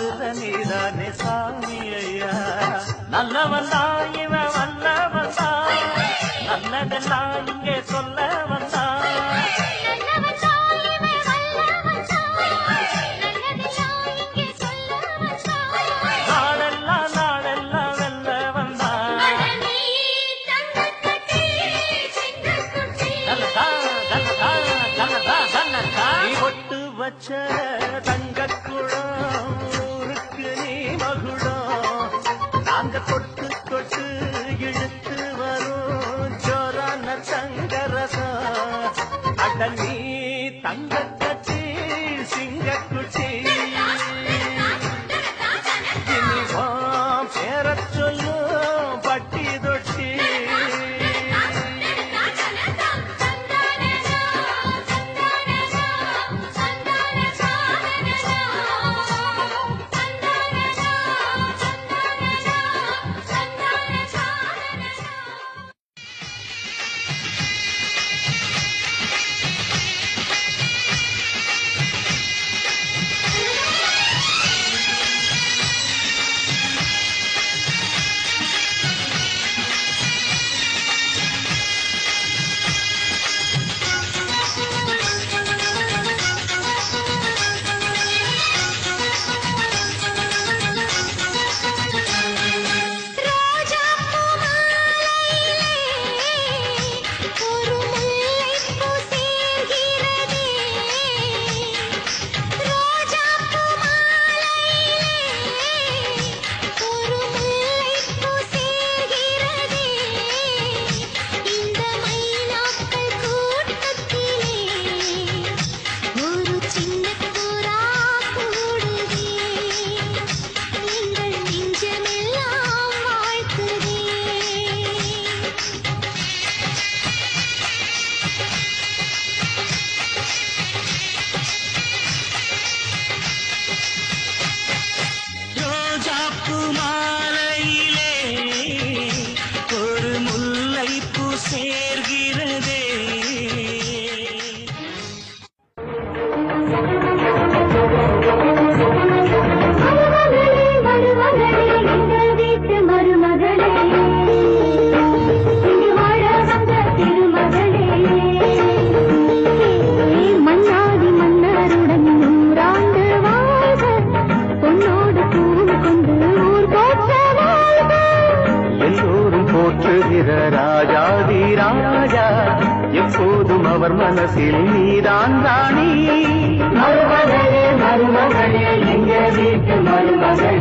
வருத நீதானே சாமி ஐயா நல்லவன் தான் இவன் வல்லவன் தான் நல்லதெல்லாம் இங்கே சொல்ல வந்தான். நாளெல்லாம் நாளெல்லாம் தொட்டு தொட்டு இழுத்து வரும். ஜோரான தங்கரசம் அட நீ மனசில் நீதான் தானே மருமகளே மருமகளே எங்க வீட்டு மருமகளே?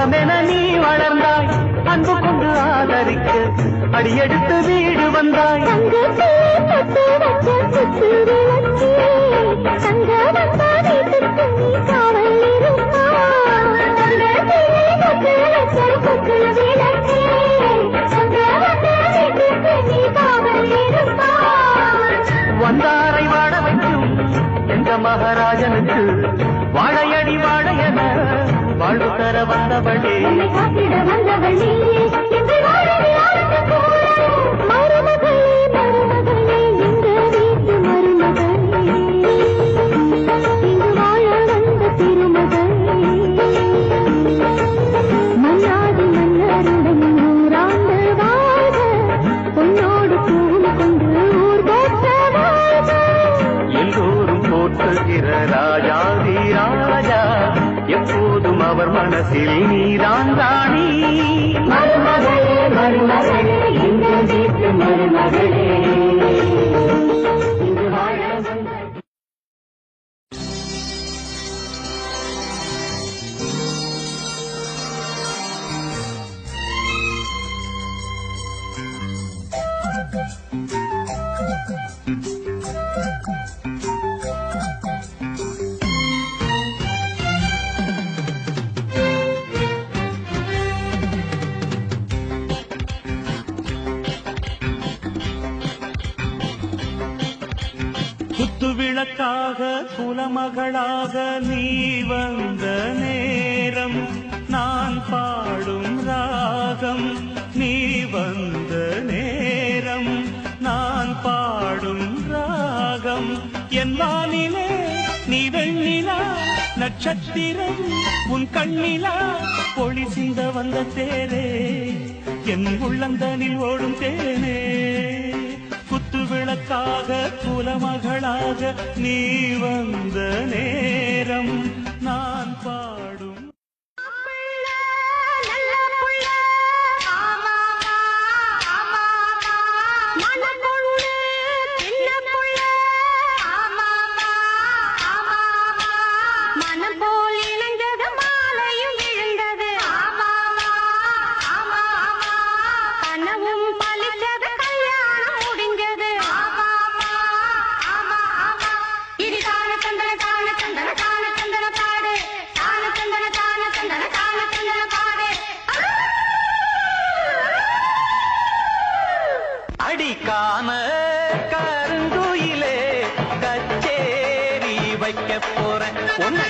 சொந்தமென நீ வளர்ந்தாய். அன்பு கொண்டு ஆதரிக்க அடியெடுத்து வீடு வந்தாய். வந்தாரை வாழ வைக்கும் எந்த மகாராஜனுக்கு வாழையடி வாழையன வாழ்வு தர வந்தவளே Dale, dale. மனசில் நீதான் தானே மருமகளே மருமகளே எங்கள் வீட்டு மருமகளே. விளக்காக குலமகளாக நீ வந்த நேரம் நான் பாடும் ராகம் நீ வந்த நேரம் நான் பாடும் ராகம். என் வானிலே நீ வெண்ணிலா நட்சத்திரம் உன் கண்ணிலா பொழி சிந்த வந்த தேரே. என் உள்ளந்தனில் ஓடும் தேனே. விளக்காக குலமகளாக நீ வந்த நேரம் அடிக்காம கருங்குயிலே கச்சேரி வைக்க போறேன். உன்னை